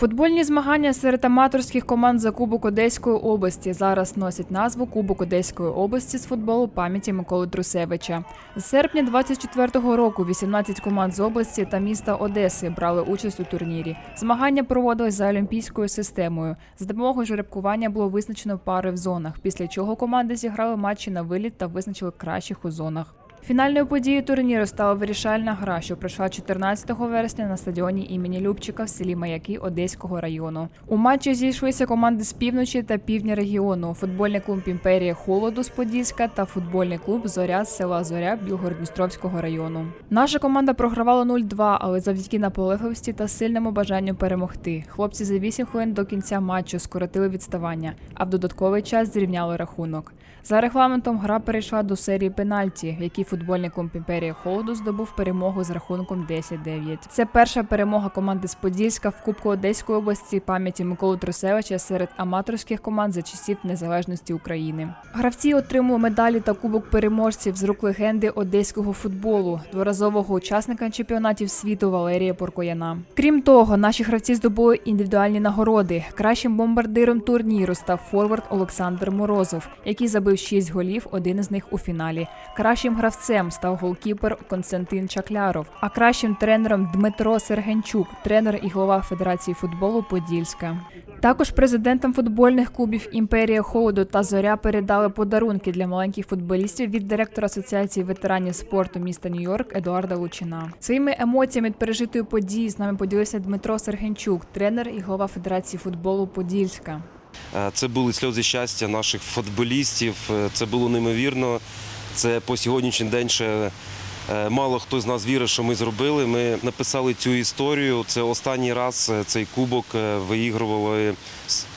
Футбольні змагання серед аматорських команд за Кубок Одеської області зараз носять назву Кубок Одеської області з футболу пам'яті Миколи Трусевича. З серпня 24-го року 18 команд з області та міста Одеси брали участь у турнірі. Змагання проводились за олімпійською системою. За допомогою жеребкування було визначено пари в зонах, після чого команди зіграли матчі на виліт та визначили кращих у зонах. Фінальною подією турніру стала вирішальна гра, що пройшла 14 вересня на стадіоні імені Любчика в селі Маяки Одеського району. У матчі зійшлися команди з півночі та півдня регіону: футбольний клуб Імперія Холоду з Подільська та футбольний клуб Зоря з села Зоря Білгородністровського району. Наша команда програвала 0-2, але завдяки наполегливості та сильному бажанню перемогти. Хлопці за 8 хвилин до кінця матчу скоротили відставання, а в додатковий час зрівняли рахунок. За регламентом гра перейшла до серії пенальті, в якій футбольний клуб Імперія Холоду здобув перемогу з рахунком 10-9. Це перша перемога команди з Подільська в Кубку Одеської області пам'яті Миколи Трусевича серед аматорських команд за часів незалежності України. Гравці отримали медалі та кубок переможців з рук легенди одеського футболу, дворазового учасника чемпіонатів світу Валерія Поркояна. Крім того, наші гравці здобули індивідуальні нагороди. Кращим бомбардиром турніру став форвард Олександр Морозов, який забив 6 голів, один із них у фіналі. Кращим гравцем став голкіпер Константин Чакляров, а кращим тренером Дмитро Сергенчук, тренер і голова Федерації футболу Подільська. Також президентам футбольних клубів Імперія Холоду та Зоря передали подарунки для маленьких футболістів від директора Асоціації ветеранів спорту міста Нью-Йорк Едуарда Лучина. Своїми емоціями від пережитої події з нами поділився Дмитро Сергенчук, тренер і голова Федерації футболу Подільська. Е, Це були сльози щастя наших футболістів. е, Це було неймовірно. Це по сьогоднішній день ще мало хто з нас вірить, що ми зробили. Ми написали цю історію. Це останній раз е, цей кубок е, виігрували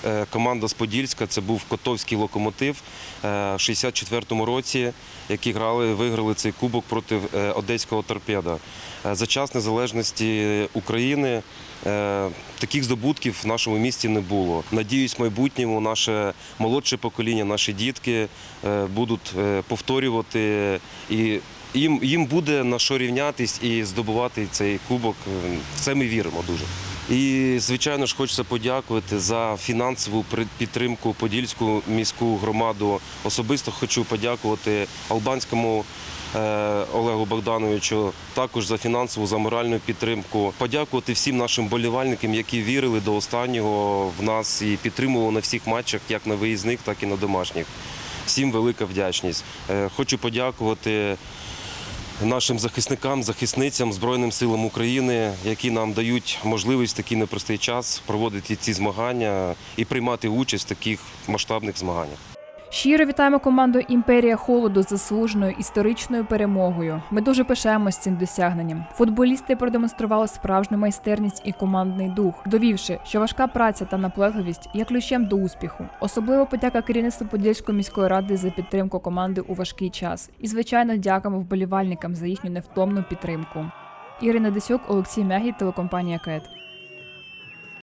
е, команда з Подільська. Це був Котовський локомотив е, в 64-му році, які грали, виграли цей кубок проти е, одеського торпеда. Е, За час незалежності України е, таких здобутків в нашому місті не було. Надіюсь, в майбутньому наше молодше покоління, наші дітки е, будуть е, повторювати і. Їм, їм буде на що рівнятись і здобувати цей кубок. В це ми віримо дуже. І, звичайно ж, хочеться подякувати за фінансову підтримку Подільську міську громаду. Особисто хочу подякувати албанському е, Олегу Богдановичу також за фінансову, за моральну підтримку. Подякувати всім нашим болівальникам, які вірили до останнього в нас і підтримували на всіх матчах, як на виїзних, так і на домашніх. Всім велика вдячність. Е, Хочу подякувати нашим захисникам, захисницям, Збройним силам України, які нам дають можливість в такий непростий час проводити ці змагання і приймати участь в таких масштабних змаганнях. Щиро вітаємо команду Імперія Холоду з заслуженою історичною перемогою. Ми дуже пишаємось цим досягненням. Футболісти продемонстрували справжню майстерність і командний дух, довівши, що важка праця та наполегливість є ключем до успіху. Особливо подяка керівництву Подільської міської ради за підтримку команди у важкий час. І звичайно, дякуємо вболівальникам за їхню невтомну підтримку. Ірина Десюк, Олексій Мягій, телекомпанія КЕТ.